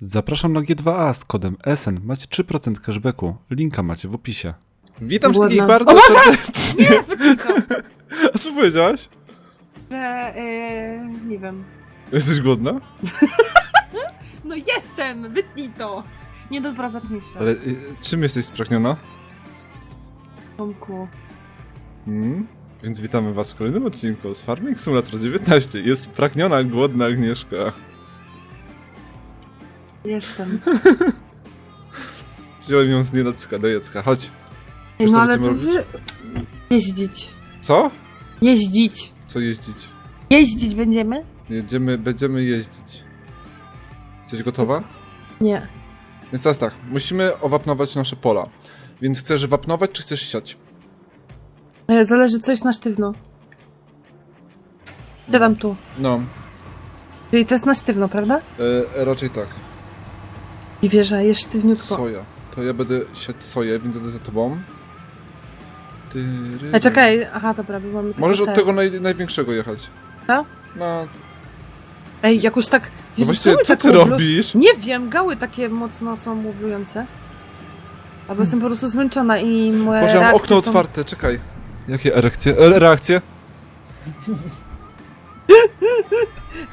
Zapraszam na G2A z kodem SN. Macie 3% cashbacku. Linka macie w opisie. Witam Głodna. wszystkich bardzo O Boże! serdecznie. A co powiedziałaś? Że, yy, nie wiem. Jesteś głodna? No jestem! Wytnij to! Nie dobra, zacznij się. Ale y, czym jesteś spragniona? Tomku. Hmm? Więc witamy was w kolejnym odcinku z Farming Simulator 19. Jest spragniona, głodna Agnieszka. Jestem. Wziąłem ją z nienacka do Jacka. Chodź. Ej, Wiesz, no co ale to będziemy wy... Jeździć. Co? Jeździć. Co jeździć? Jeździć będziemy? Jedziemy, będziemy jeździć. Jesteś gotowa? Nie. Więc teraz tak, musimy owapnować nasze pola. Więc chcesz wapnować, czy chcesz siać? E, Zależy co jest na sztywno. Siadam tu. No, Czyli to jest na sztywno, prawda? e, raczej tak. I wierzę, jest sztywniutko. Soja. To ja będę siać soję, więc jadę za tobą. Tyry... E, czekaj, aha, dobra, bo mamy Możesz od te. tego naj, największego jechać. Co? No, Ej, jakoś tak... no Jezu, mi co tak ty robisz? Nie wiem, gały takie mocno są moblujące. Albo jestem po prostu zmęczona i moje Boże, mam reakcje okno są... otwarte, czekaj. Jakie erekcje? E, reakcje?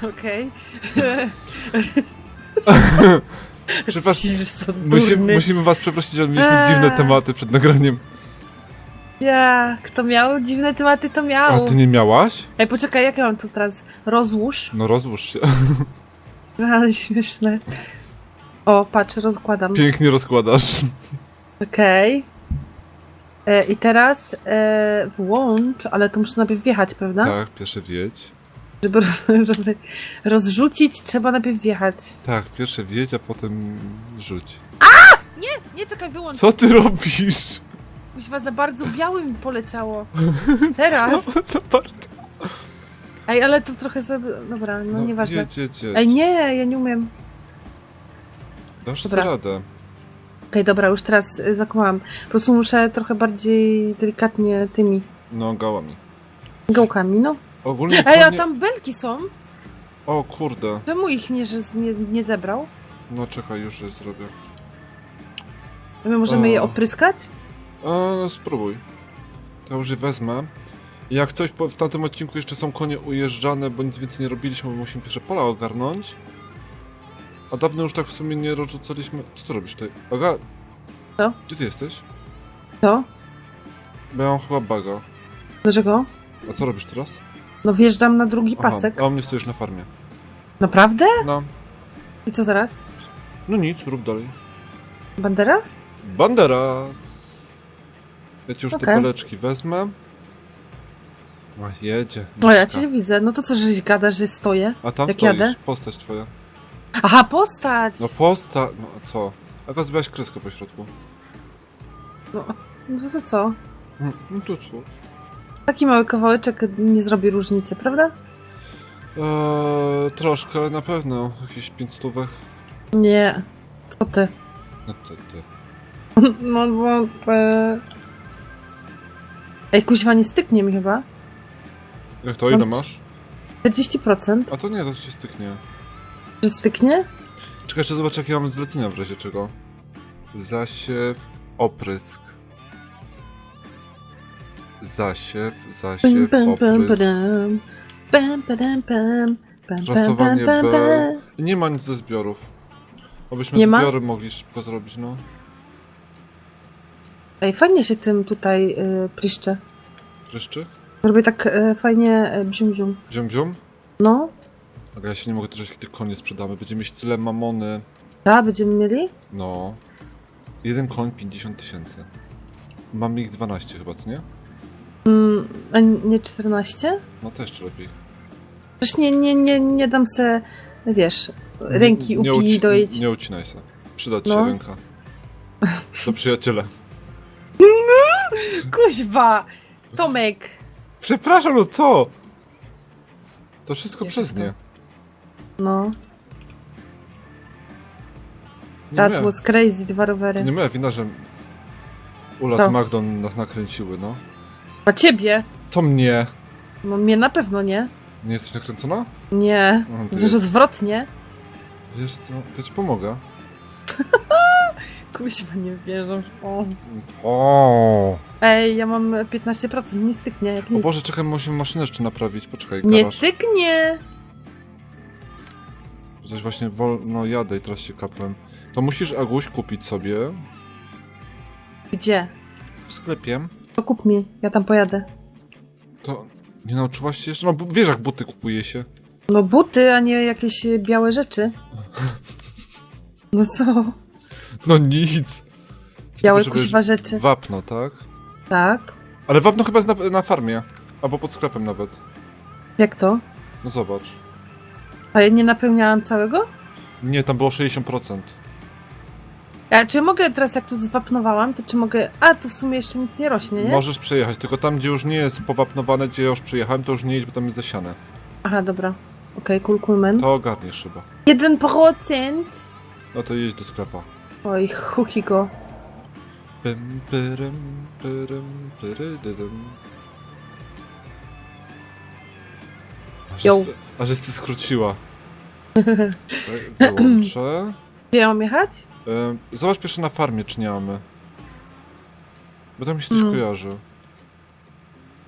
Okej. Przepraszam. Wiesz co, Musi, durny. musimy was przeprosić, ale mieliśmy Eee. dziwne tematy przed nagraniem. Ja, kto miał dziwne tematy, to miał. A ty nie miałaś? Ej, poczekaj, jak ja mam tu teraz? Rozłóż. No rozłóż się. Ale śmieszne. O, patrz, rozkładam. Pięknie rozkładasz. Okej. E, I teraz e, włącz, ale to muszę najpierw wjechać, prawda? Tak, pierwsze wiedź. Żeby, żeby rozrzucić, trzeba najpierw wjechać. Tak, pierwsze wiedź, a potem rzuć. Nie, czekaj, wyłącz. Co ty robisz? Kuźwa, za bardzo białym poleciało. Teraz. Co? Co bardzo? Ej, ale to trochę za... Dobra, no, nieważne. Jedź, jedź, jedź. Ej, nie, ja nie umiem. Dasz Dobra. sobie radę. Okej, dobra, już teraz y, zakumałam. Po prostu muszę trochę bardziej delikatnie tymi No, gałami. gałkami, no. Ogólnie Ej, a tam belki są? O kurde. Czemu ich nie, że z- nie, nie zebrał? No czekaj, już je zrobię. My możemy O. je opryskać? A, no spróbuj. To już je wezmę. I Jak coś po, w tamtym odcinku jeszcze są konie ujeżdżane, bo nic więcej nie robiliśmy, bo musimy pierwsze pola ogarnąć. A dawno już tak w sumie nie rozrzucaliśmy. Co ty robisz tutaj? Aga? Co? Gdzie ty jesteś? Co? Bo ja mam chyba baga. Dlaczego? A co robisz teraz? No wjeżdżam na drugi Aha, pasek. a u mnie stoisz na farmie. Naprawdę? No. I co teraz? No nic, rób dalej. Banderas? Banderas! Ja ci już te Okej. paleczki wezmę. O, jedzie. O, ja cię widzę. No to co, żeś gada, że stoję? A tam jak stoisz, jadę? postać twoja. Aha, postać! No posta... No a co? Aga zbiłaś kreskę po środku. No, no to co? Mm, No to co? Taki mały kawałeczek nie zrobi różnicy, prawda? Eee, troszkę, na pewno. Jakiś pięć stówek. Nie. Co ty? No to ty. No co ty? Ej, kuźwa, nie styknie mi chyba. Jak to, ile No, masz? 40%? A to nie, to ci styknie. Że styknie? Czekaj, jeszcze zobacz jakie mamy zlecenia w razie czego. Zasiew, oprysk. Zasiew, zasiew, Rasowanie pam, B. Nie ma nic ze zbiorów. Abyśmy Nie ma? zbiory mogli szybko zrobić, no. Ej, fajnie się tym tutaj y, pliszcze. Pryszczy? Robię tak y, fajnie y, bzium bzium. Ziom, ziom? No, Aga, ja się nie mogę doczekać, kiedy konie sprzedamy. Będziemy mieć tyle mamony. da, będziemy mieli? No. Jeden koń 50 tysięcy. Mamy ich 12 chyba, co nie? A nie 14? No to jeszcze lepiej. Przecież nie, nie, nie, nie dam se, wiesz, ręki nie, uci- doić. Nie ucinaj się. Przyda ci No. się ręka. Do przyjaciela. Kuźwa! Tomek! Przepraszam, no co? To wszystko Wiesz, przez to- nie. No, Nie that moja, was crazy, dwa to rowery. nie moja wina, że Ula Co? z Magdą nas nakręciły, no. A ciebie? To mnie. No mnie na pewno nie. Nie jesteś nakręcona? Nie, No, ty jest. odwrotnie. Wiesz co, to ci pomogę. Kuźwa, nie wierzę. O. O, Ej, ja mam 15%, nie styknie jak o nic. Boże, czekaj, musimy maszynę jeszcze naprawić, poczekaj, nie garaż. styknie! Coś właśnie wolno jadę i teraz się kapłem. To musisz, Aguś, kupić sobie Gdzie? w sklepie. To kup mi, ja tam pojadę. To nie nauczyłaś się jeszcze? No, wiesz jak buty kupuje się. No buty, a nie jakieś e, białe rzeczy. No co? No nic. Białe żeby- kuźwa rzeczy. Wapno, tak? Tak. Ale wapno chyba jest na, na farmie. Albo pod sklepem nawet. Jak to? No zobacz. A ja nie napełniałam całego? Nie, tam było 60%. A czy mogę teraz, jak tu zwapnowałam, to czy mogę... A, tu w sumie jeszcze nic nie rośnie, nie? Możesz przejechać, tylko tam, gdzie już nie jest powapnowane, gdzie ja już przyjechałem, to już nie jedź, bo tam jest zasiane. Aha, dobra. Okej, cool, cool, man. To ogarniesz chyba. 1%! No to jedź do sklepa. Oj, chuchi go. Pym, pyrym, pyrym, pyrydydym. Aż Yo. jest, aż jest skróciła. Czekaj, Wyłączę. Gdzie ja mam jechać? Zobacz pierwsze na farmie, czy nie mamy. Bo tam mi się coś Mm. kojarzy.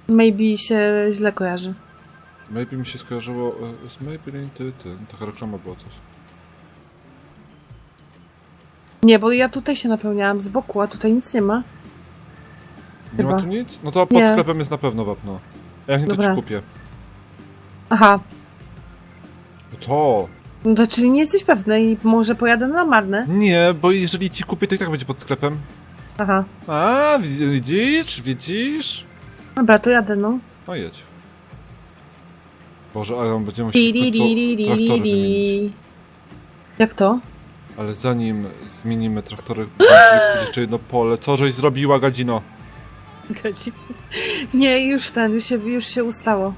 Maybe się źle kojarzy. Maybe mi się skojarzyło e, z Maybelline ty, ty. Taka reklama była coś. Nie, bo ja tutaj się napełniałam z boku, a tutaj nic nie ma. Nie ma Chyba. tu nic? No to pod Nie. sklepem jest na pewno wapno. A jak nie, to Dobra. ci kupię. Aha, No to! No to czyli nie jesteś pewny i może pojadę na marne? Nie, bo jeżeli ci kupię, to i tak będzie pod sklepem. Aha, A, wi- widzisz? Widzisz? dobra, to jadę, no. No jedź. Boże, ale on będzie musiał traktory wymienić. di. Jak to? Ale zanim zmienimy traktory, będzie jeszcze jedno pole. Co żeś zrobiła, Gadzino? Nie, już ten, już się, już się ustało.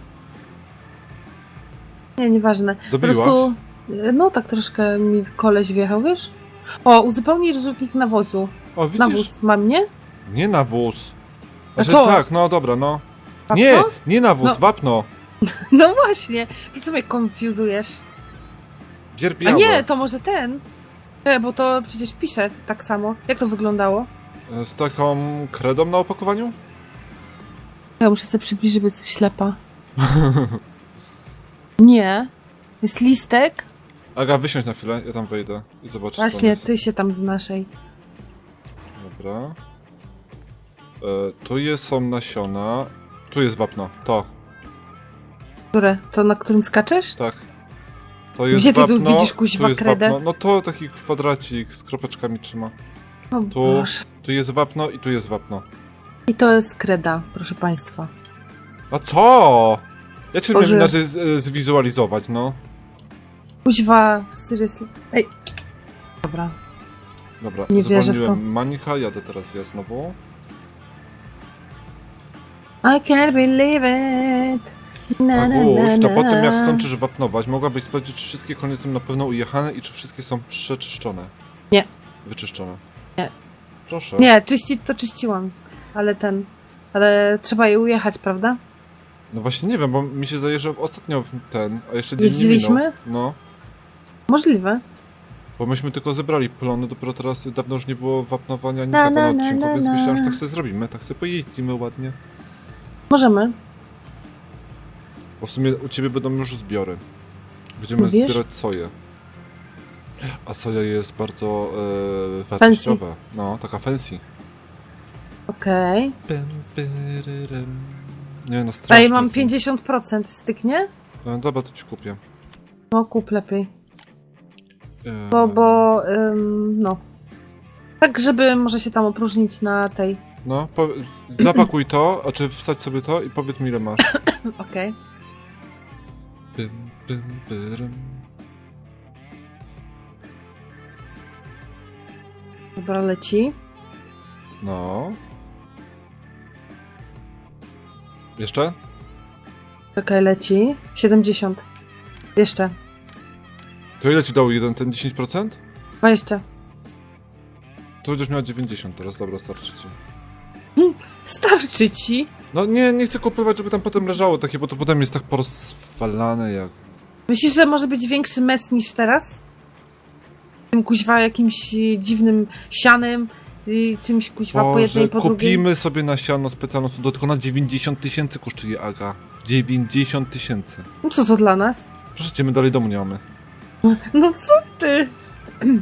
Nie, nieważne. Po Dobiłaś? prostu, no tak troszkę mi koleś wjechał, wiesz? O, uzupełnij rozrzutnik nawozu. O, widzisz? Nawóz mam, nie? Nie nawóz. A Znaczy, co? tak, no dobra, no. Wapno? Nie, nie nawóz, No. wapno. No właśnie, ty sobie konfuzujesz. A nie, to może ten. E, bo to przecież pisze tak samo. Jak to wyglądało? E, Z taką kredą na opakowaniu? Ja muszę sobie przybliżyć, bo jestem ślepa. Nie. Jest listek. Aga, wysiądź na chwilę, ja tam wejdę i zobaczę. co tam Właśnie, jest. ty się tam z naszej. Dobra. E, tu jest, są nasiona. Tu jest wapno, to, Które? To na którym skaczesz? tak. To jest Gdzie ty tu wapno, widzisz, kuźwa, tu jest kredę? wapno. No to taki kwadracik z kropeczkami trzyma. O Tu, Boże. tu jest wapno i tu jest wapno. I to jest kreda, proszę państwa. A co? Ja cię Boże. miałem inaczej z, zwizualizować, no. Kuźwa, seriously. Ej. Dobra. Dobra, Nie wierzę w zwolniłem to. Manika, jadę teraz ja znowu. I can't believe it. Na, na, Aguś, to po tym jak skończysz wapnować, mogłabyś sprawdzić, czy wszystkie konie są na pewno ujechane i czy wszystkie są przeczyszczone. Nie. Wyczyszczone. Nie. Proszę. Nie, czyścić to czyściłam. Ale ten. Ale trzeba je ujechać, prawda? No właśnie nie wiem, bo mi się zdaje, że ostatnio ten, a jeszcze dzień nie Jeździliśmy? minął. No, Możliwe. bo myśmy tylko zebrali plony, dopiero teraz dawno już nie było wapnowania ani Na, tego na na, na, odcinku, na, więc na. myślałem, że tak sobie zrobimy, tak sobie pojeździmy ładnie. Możemy. Bo w sumie u ciebie będą już zbiory. Będziemy Mówisz? zbierać soję. A soja jest bardzo e, wartościowa. No, taka fancy. Okej. Pym, pyryrym. Nie no, strasznie. Ej, mam są. 50%. Styknie? E, dobra, to ci kupię. No, kup lepiej. E, Bo, bo, ym, no. Tak, żeby może się tam opróżnić na tej. No, po, zapakuj to, a czy wsadź sobie to i powiedz mi ile masz. Okej. Pyrym. Dobra, leci. No. Jeszcze? Czekaj, leci. 70. Jeszcze. To ile ci dał jeden, ten 10%? 20. To będziesz miał 90 teraz, dobra, starczy ci. Starczy ci? No nie, nie chcę kupować, żeby tam potem leżało takie, bo to potem jest tak porozwalane jak... Myślisz, że może być większy mes niż teraz? tym kuźwa jakimś y, dziwnym sianem, y, czymś kuźwa po jednej i Boże, po drugiej. kupimy sobie na siano specjalną do tylko na 90 tysięcy kosztuje Aga. 90 tysięcy. No co to dla nas? Proszę cię, my dalej domu nie mamy. No co ty?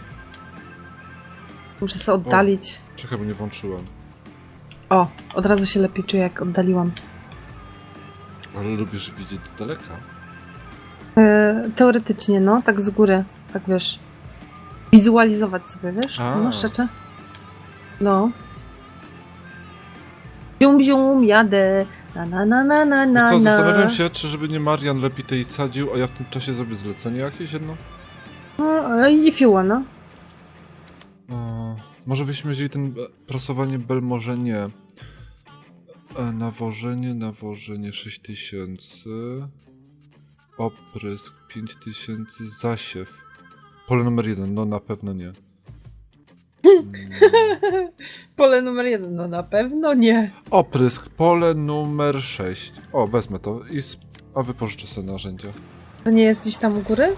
Muszę sobie oddalić. Czekaj, bo nie włączyłem. O, od razu się lepiej czuję, jak oddaliłam. Ale lubisz widzieć z daleka. E, teoretycznie, no, tak z góry, tak wiesz. Wizualizować sobie, wiesz? A. No, szczerze. No. Bium, bium, jadę. Na, na, na, na, na, Wiesz na, co, na. zastanawiam się, czy żeby nie Marian lepiej tej sadził, a ja w tym czasie zrobię zlecenie jakieś jedno? No, if you wanna. O, może byśmy wzięli ten e, prasowanie bel, może nie. E, Nawożenie, nawożenie 6000. Oprysk 5000. Zasiew. Pole numer jeden, no na pewno nie. Pole numer jeden, no na pewno nie. Oprysk, pole numer 6. O, wezmę to i sp- a wypożyczę sobie narzędzia. To nie jest gdzieś tam u góry?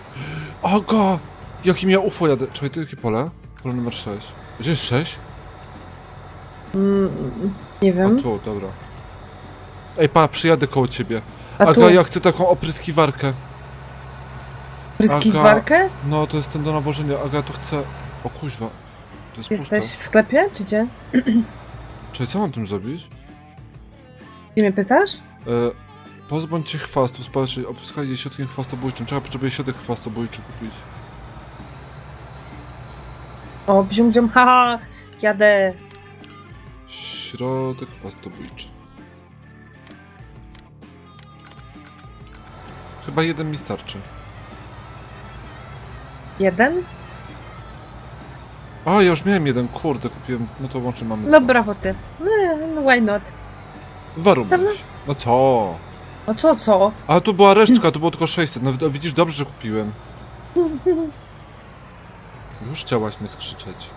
Aga! Jakim ja UFO jadę? Czekaj, to jakie pole? Pole numer 6. Gdzie jest 6? Mm, nie A wiem. tu, dobra. Ej, pa, przyjadę koło ciebie. A Aga, tu ja chcę taką opryskiwarkę. pryskiwarkę? No, to jest ten do nawożenia. Aga, to chcę... O kuźwa. To jest Jesteś puste. w sklepie, czy gdzie? Czekaj, co mam tym zrobić? Gdzie mnie pytasz? E, pozbądź się chwastu, spalszy, opryskaj środkiem chwastobójczym. Trzeba potrzebuję środek chwastobójczy kupić. O, bzium, bzium, haha, jadę. Środek chwastobójczy. Chyba jeden mi starczy. Jeden? A, ja już miałem jeden, kurde, kupiłem. No to łącznie mamy No dwa. brawo ty. No, why not? Warumyś. No co? No co, co? A tu była resztka, to było tylko 600. No wi- widzisz, dobrze, że kupiłem. Już chciałaś mnie skrzyczeć.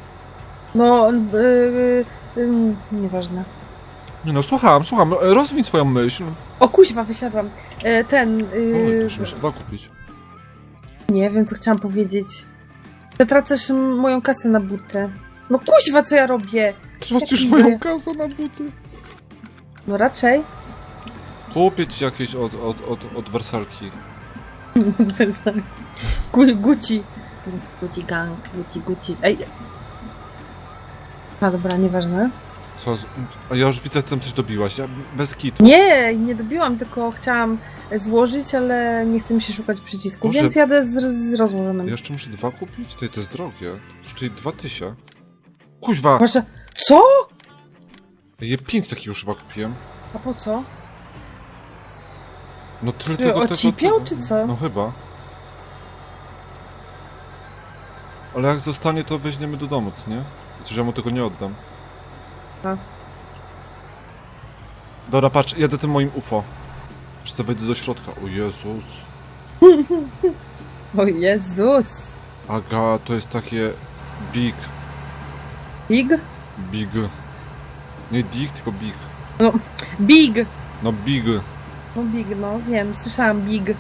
No, yy, yy, nieważne. Nie no, słucham, słucham. e, Rozwij swoją myśl. O kuźwa, wysiadłam. E, ten, Oj, yy, to muszę dwa kupić. nie wiem co chciałam powiedzieć. Zatracasz moją kasę na buty. No kuźwa, co ja robię? Tracisz Jaki moją kasę na buty. No raczej. Kupię ci jakieś od, od, od, od wersalki. Gu- Guci. Guci gang, Guci, Guci. Ej. A dobra, nieważne. Co? z- A ja już widzę, że tam coś dobiłaś. Ja bez kitu. Nie, nie dobiłam, tylko chciałam złożyć, ale nie chce mi się szukać przycisku, więc jadę z, z rozłożonym. Ja jeszcze muszę dwa kupić? To, to jest drogie. Czyli dwa tysiące. Kuźwa! Proszę. Co? Je pięć takich już chyba kupiłem. A po co? No tyle Ty tego, ocipiał, tego. czy co? No chyba. Ale jak zostanie, to weźmiemy do domu, co nie? Przecież ja mu tego nie oddam. Tak. Dobra, patrz, jadę tym moim UFO. Czy co wejdę do środka? O Jezus. O Jezus. Aga, to jest takie... Big. Big? Big. Nie dig, tylko big. Big. No big. No big, no wiem, słyszałam big.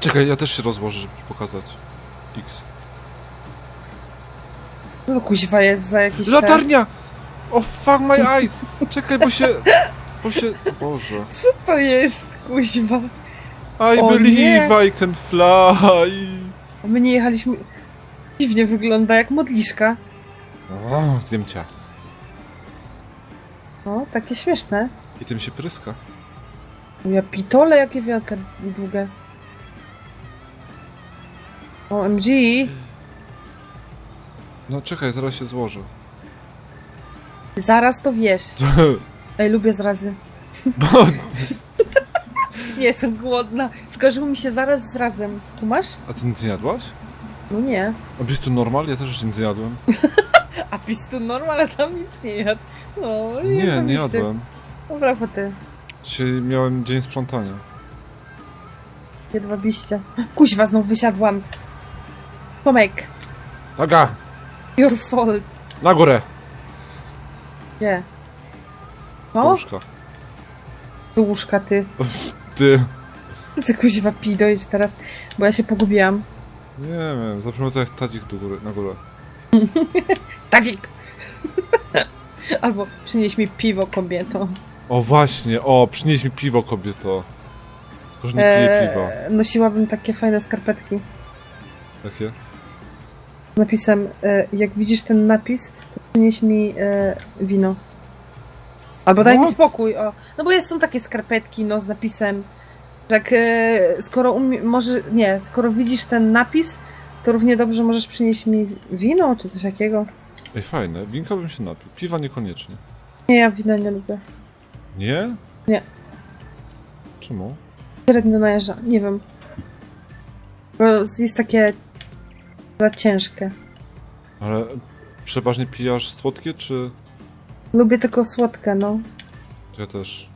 Czekaj, ja też się rozłożę, żeby ci pokazać. X. Co to kuźwa jest za jakiś ten- Latarnia! Oh fuck my eyes! Czekaj, bo się... Bo się... Boże. Co to jest, kuźwa? I O believe. I can fly! A My nie jechaliśmy... Dziwnie wygląda, jak modliszka. O, zjem cię. No, takie śmieszne. I tym się pryska. Ja pitole, jakie wielkie długie. OMG. No czekaj, zaraz się złożę. Zaraz to wiesz. Ej, lubię zrazy. Bo... Nie jestem głodna. Skojarzyło mi się zaraz z razem. Tu masz? A ty nic nie jadłaś? No nie. A byś tu normal? Ja też jeszcze nic nie jadłem. A pistu normal, ale tam nic nie jadł. No, Nie, nie zajebiście. jadłem. Dobra, po ty. Dzisiaj miałem dzień sprzątania. Jedwabiście. Kuźwa, znów wysiadłam. Tomek, Aga! Your fault. Na górę! Gdzie? Do No, łóżka. do łóżka ty. Ty. Co ty kuźwa pij dojdź teraz, bo ja się pogubiłam. Nie wiem, zabrzmiało to jak tadzik do góry, na górę. Tadzik! Albo przynieś mi piwo, kobieto. O właśnie, o, przynieś mi piwo, kobieto. Tylko, że nie piję piwa. Eee, nosiłabym takie fajne skarpetki Jakie? Napisem, e, jak widzisz ten napis, to przynieś mi e, wino. Albo daj mi What? spokój, o. No bo jest, są takie skarpetki, no, z napisem, że jak, e, skoro umie, może, nie, skoro widzisz ten napis, to równie dobrze możesz przynieść mi wino, czy coś takiego. Ej, fajne, winka bym się napił. Piwa niekoniecznie. Nie, ja wina nie lubię. Nie? Nie. Czemu? Średnio najeżdża, nie wiem. Bo jest takie za ciężkie. Ale przeważnie pijasz słodkie, czy... Lubię tylko słodkie, no. Ja też.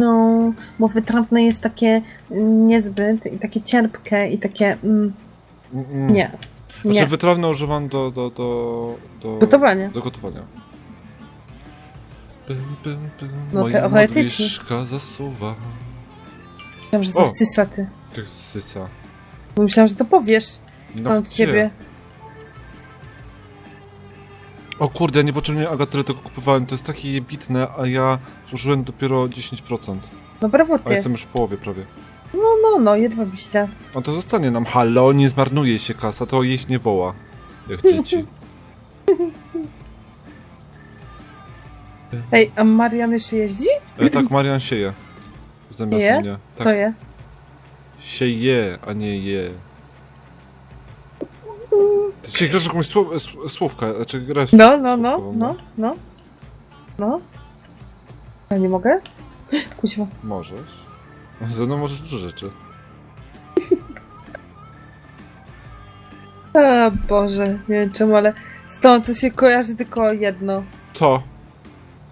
No, bo wytrawne jest takie niezbyt i takie cierpkie i takie mm, Mm, nie. Znaczy Nie. wytrawne używam do... do, do, do Gotowanie. Do gotowania. Pym, pym, pym, No, moja teoretycznie. zasuwa. O! zasysa ty. Tych sysa. Bo myślałam, że to powiesz. No od gdzie? ciebie. O kurde, ja niepotrzebnie Agatyle tego kupowałem, to jest takie jebitne, a ja zużyłem dopiero 10%. No brawo A ty. jestem już w połowie prawie. No, no, no, jedwabiście. No to zostanie nam. Halo, nie zmarnuje się kasa, to jeść nie woła. Jak dzieci. Ej, a Marian jeszcze jeździ? E, tak, Marian sieje. Zamiast Je? mnie. Tak, Co je? Sieje, a nie je. Ty dzisiaj grasz jakąś słow, s- słówkę, znaczy grasz No, no, no, słówkową, no, no. No. Ja nie mogę? Kuźwa. Możesz. Ze mną możesz dużo rzeczy. A Boże, nie wiem czemu, ale stąd to się kojarzy tylko jedno. To,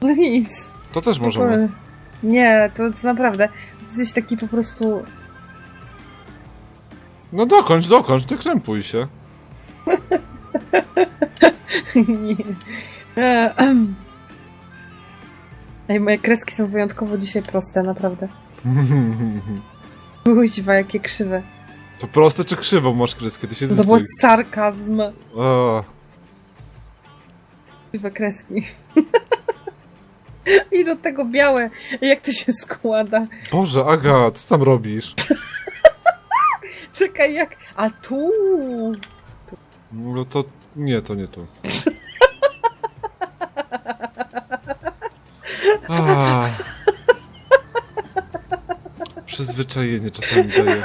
No nic. to też możemy. Nie, to, to naprawdę. Jesteś taki po prostu. No dokończ, dokończ, nie krępuj się. Nie. E, em. Ej, moje kreski są wyjątkowo dzisiaj proste, naprawdę. Kuźwa, jakie krzywe. To proste czy krzywo masz kryskę? Ty się To był sarkazm. O, Krzywe kreski. I do tego białe. Jak to się składa? Boże, Aga, co tam robisz? Czekaj, jak. A tu! No to nie, to nie tu. A. Przyzwyczajenie czasami daje.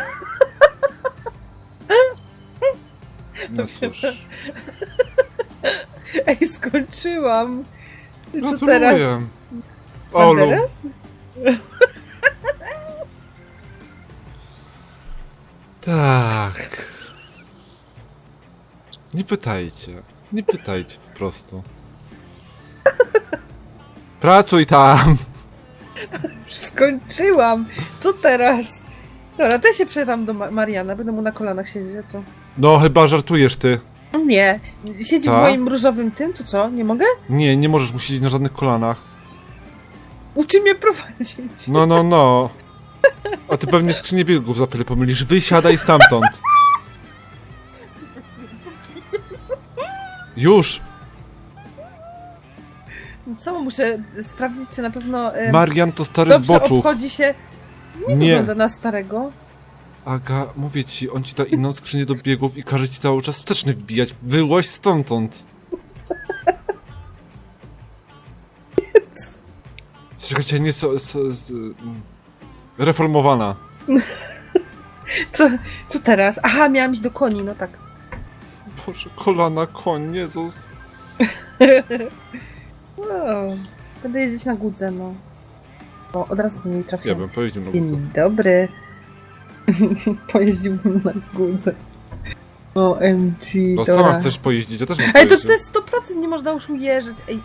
No cóż. Ej, skończyłam. Co Gratuluję. teraz? Olu. teraz? Tak. Nie pytajcie. Nie pytajcie po prostu. Pracuj tam! Skończyłam. Co teraz? Dobra, to ja się przedam do Ma- Mariana. Będę mu na kolanach siedzieć, a co? No chyba żartujesz ty. Nie. Siedzi w moim różowym tym, to co? Nie mogę? Nie, nie możesz mu siedzieć na żadnych kolanach. Uczy mnie prowadzić. No, no, no. A ty pewnie skrzynię biegów za chwilę pomylisz. Wysiadaj stamtąd. Już! Co, muszę sprawdzić, czy na pewno... em, Marian to stary dobrze zboczuch. obchodzi się... Nie, Nie. wygląda na starego. Aga, mówię ci, on ci da inną skrzynię do biegów i każe ci cały czas wsteczny wbijać. Wyłaź stamtąd. Słuchajcie, nie so, so, mm, reformowana. Co, co teraz? Aha, miałam iść do koni, no tak. Boże, kolana, koń, Jezus. O, będę jeździć na gudze, no. O, od razu do niej Ja trafiłam. bym pojeździł na górce. Dzień dobry. Pojeździłbym na gudze. OMG, No dobra. sama chcesz pojeździć, ja też mam Ej, to jest 100% nie można już ujeżdżać, ej.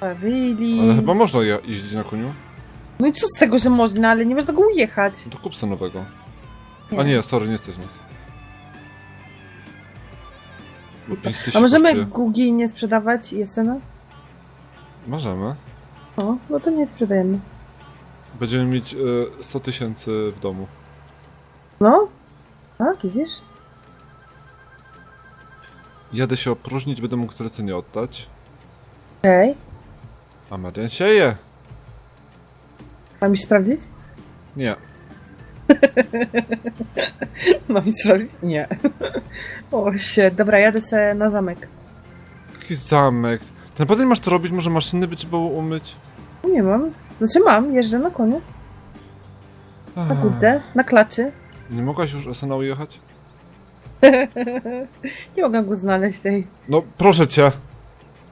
Really? Ale chyba można ja jeździć na koniu. No i co z tego, że można, ale nie można go ujechać. No to kup sobie nowego. A nie, sorry, nie jesteś nas. Bo 5 A możemy kosztuje. Gugi nie sprzedawać Jesena? Możemy. O, no to nie sprzedajemy. Będziemy mieć e, 100 tysięcy w domu. No? A, widzisz? Jadę się opróżnić, będę mógł zlecenie oddać. Okej. A Marian sieje. Mam mi sprawdzić? Nie. Mam mi sprawdzić? Nie. O się, dobra, jadę sobie na zamek. Jaki zamek. Ty naprawdę masz to robić? Może maszyny by trzeba było umyć? Nie mam. Znaczy mam, jeżdżę na koniu. Na kudze, na klaczy. Nie mogłaś już SNL jechać? Nie mogę go znaleźć tej. No, proszę cię.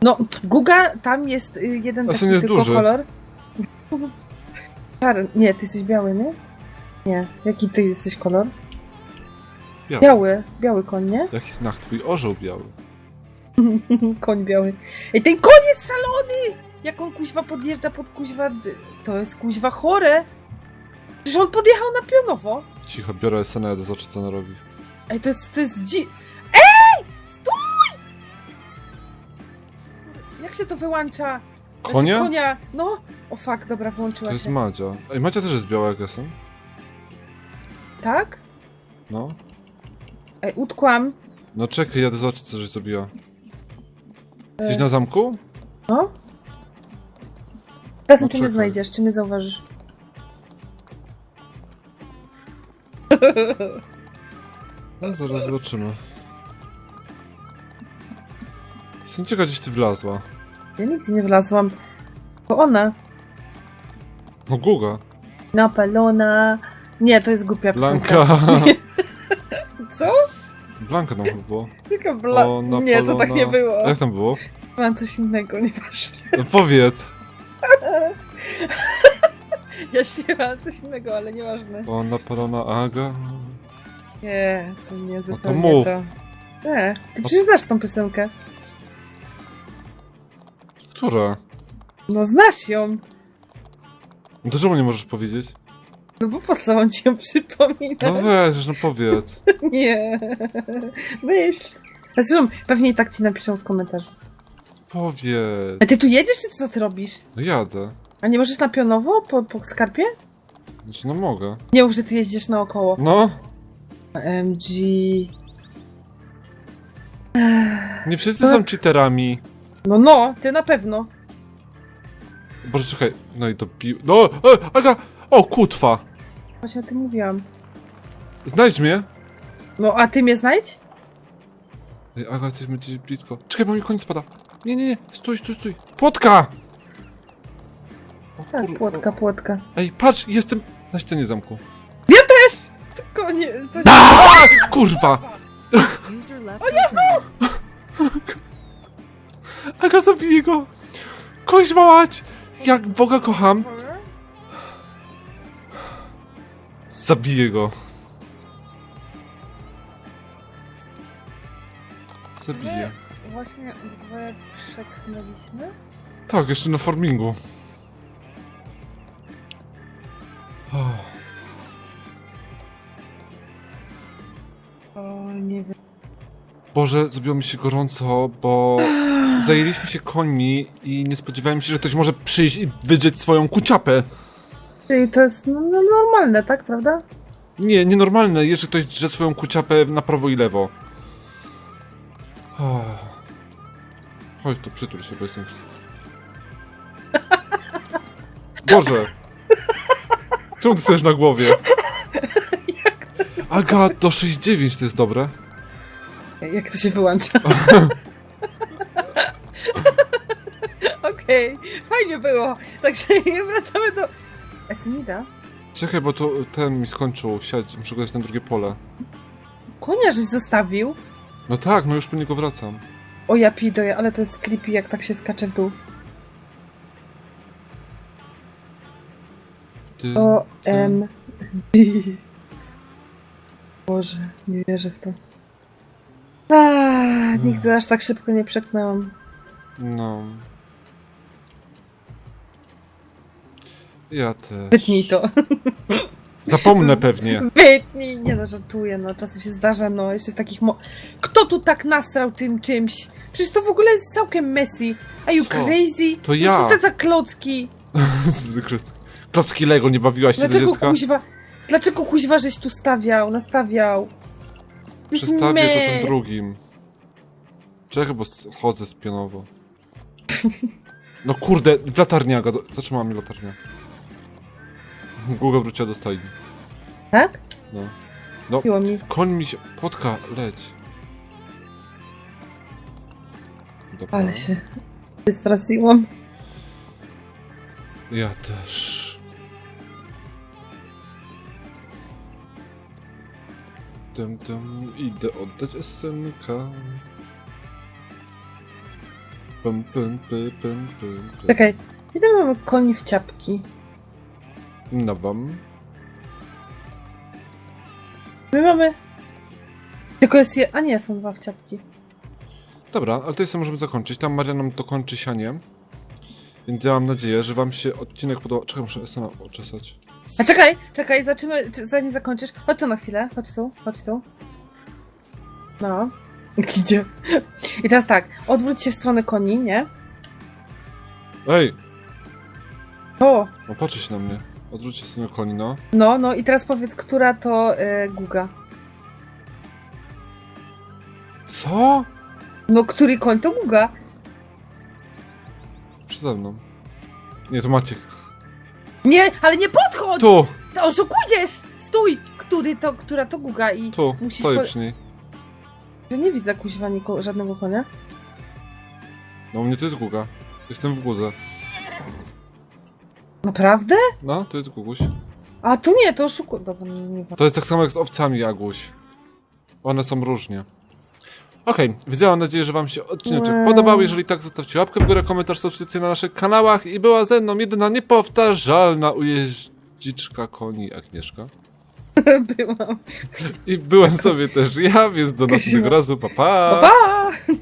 No, Guga, tam jest y, jeden A taki ten jest tylko duży. kolor. Czarny. Nie, ty jesteś biały, nie? Nie. Jaki ty jesteś kolor? Biały. Biały. Biały koń, nie? Jaki znak twój orzeł biały? koń biały. Ej, ten koń jest szalony! Jak on kuźwa podjeżdża pod kuźwa... To jest kuźwa chore! Przecież on podjechał na pionowo. Cicho, biorę SNL, zobaczę co ona robi. Ej, to jest, to jest dzi... Ej! Stój! Jak się to wyłącza? Znaczy, Konia? Konia, no. O fuck, dobra, To włączyła jest się. Madzia. Ej, Madzia też jest biała jak jestem. Tak? No. Ej, utkłam. No czekaj, jadę zobaczyć co żeś zrobiła. Jesteś na zamku? No. Czasem No ty mnie czekaj. znajdziesz, czy mnie zauważysz. No, zaraz zobaczymy. Jestem ciekaw, gdzieś ty wlazła. Ja nigdzie nie wlazłam. To ona. No Guga. Napalona. Nie, to jest głupia piosenka. Blanka. Co? Blanka nam chyba było. Tylko bla... O, Nie, to tak nie było. Jak tam było? Mam coś innego, nieważne. No powiedz. Ja śpiewam coś innego, ale nieważne. O, napalona Aga. Nie, to nie zupełnie mów. to. Nie, ty No- przecież znasz tą piosenkę. Która? No znasz ją. No to czemu nie możesz powiedzieć? No bo po co mam ci ją No przypominać? weź, no powiedz. Nie. Myśl. Zresztą pewnie i tak ci napiszą w komentarzu. Powiedz. A ty tu jedziesz, czy co ty robisz? No jadę. A nie możesz na pionowo po, po skarpie? Znaczy, no mogę. Nie mów, że ty jeździsz naokoło. No, MG. nie wszyscy To są jest- cheaterami. No no, ty na pewno. Boże, czekaj. No i to pił... No, e, Aga! O, kutwa! Właśnie o tym mówiłam. Znajdź mnie! No, a ty mnie znajdź? Ej, Aga, jesteśmy gdzieś blisko. Czekaj, bo mi koniec spada. Nie, nie, nie. Stój, stój, stój. Płotka! O, Tak, kur- płotka, płotka. Ej, patrz, jestem na ścianie zamku. Tylko nie... To Kurwa! User left your channel. Aga, zabiję go! Koźwa mać! Jak Boga kocham! Zabiję go. Zabiję. Właśnie dwoje przeknęliśmy. Tak, jeszcze na farmingu. Oh. O, nie wiem. Boże, zrobiło mi się gorąco, bo zajęliśmy się końmi i nie spodziewałem się, że ktoś może przyjść i wydrzeć swoją kuciapę. Czyli to jest no, no, normalne, tak, prawda? Nie, nienormalne jest, że ktoś drze swoją kuciapę na prawo i lewo. Chodź tu, przytul się, bo jestem... w- Boże! Czemu ty stoisz na głowie? Aga, do 6,9 to jest dobre. Jak to się wyłącza? Okej, fajnie było. Także wracamy do... Esimida? Czekaj, bo to ten mi skończył siać, muszę go dać na drugie pole. Konia żeś zostawił? No tak, no już po niego wracam. O ja pidoję, ale to jest creepy, jak tak się skacze w dół. Ty, O, ty. M, B. Boże, nie wierzę w to. Ah, nigdy aż tak szybko nie przeknęłam. No. Ja też. Wytnij to. Zapomnę pewnie. Wytnij! Nie no, żartuję, no czasem się zdarza, no jeszcze w takich mo... Kto tu tak nasrał tym czymś? Przecież to w ogóle jest całkiem messy. Are you Co? crazy? To ja. No co to za klocki? klocki Lego nie bawiłaś się do Dlaczego dziecka? kuźwa... Dlaczego kuźwa żeś tu stawiał, nastawiał? To jest Przestawię to tym drugim. Czekaj, bo s- chodzę spionowo. No kurde, latarnia, gado... zatrzymała mnie latarnia. Google wróciła do stajni. Tak? No. No, Piło mi. koń mi się... Płotka, leć. Dobra. Ale się wystraszyłam. Ja też. Dum, dum, idę oddać SNK. Pum, pum, pum, pum, pum, pum. Czekaj, ile mamy koni w ciapki? No wam. My mamy... Tylko jest je... A nie, są dwa w ciapki. Dobra, ale to jeszcze możemy zakończyć. Tam Maria nam dokończy sianie. Więc ja mam nadzieję, że wam się odcinek podoba. Czekaj, muszę SNA oczesać. A czekaj, czekaj, zaczynamy, czy- zanim zakończysz. Chodź tu na chwilę, chodź tu, chodź tu. No. Jak idzie. I teraz tak, odwróć się w stronę koni, nie? Ej! O, No się na mnie. Odrzućcie sobie koni, no. no, no i teraz powiedz, która to e, Guga. Co? No, który koń to Guga? Przede mną. Nie, to Maciek. Nie, ale nie podchodź! Tu! To oszukujesz! Stój! Który to, która to Guga i Tu, musisz stoję po- przy niej. że nie widzę kuźwa niko- żadnego konia. No u mnie to jest Guga. Jestem w Gudze. Naprawdę? No, to jest Guguś. A to nie, to oszukuj. Dobra, nie, nie To jest tak samo jak z owcami, Jaguś. One są różnie. Okej, okay, mam nadzieję, że wam się odcinek Wow. podobał. Jeżeli tak, zostawcie łapkę w górę, komentarz, subskrypcję na naszych kanałach. I była ze mną jedyna niepowtarzalna ujeździczka koni Agnieszka. byłam. I byłem sobie też ja, więc do następnego razu. Pa, pa! Pa! pa!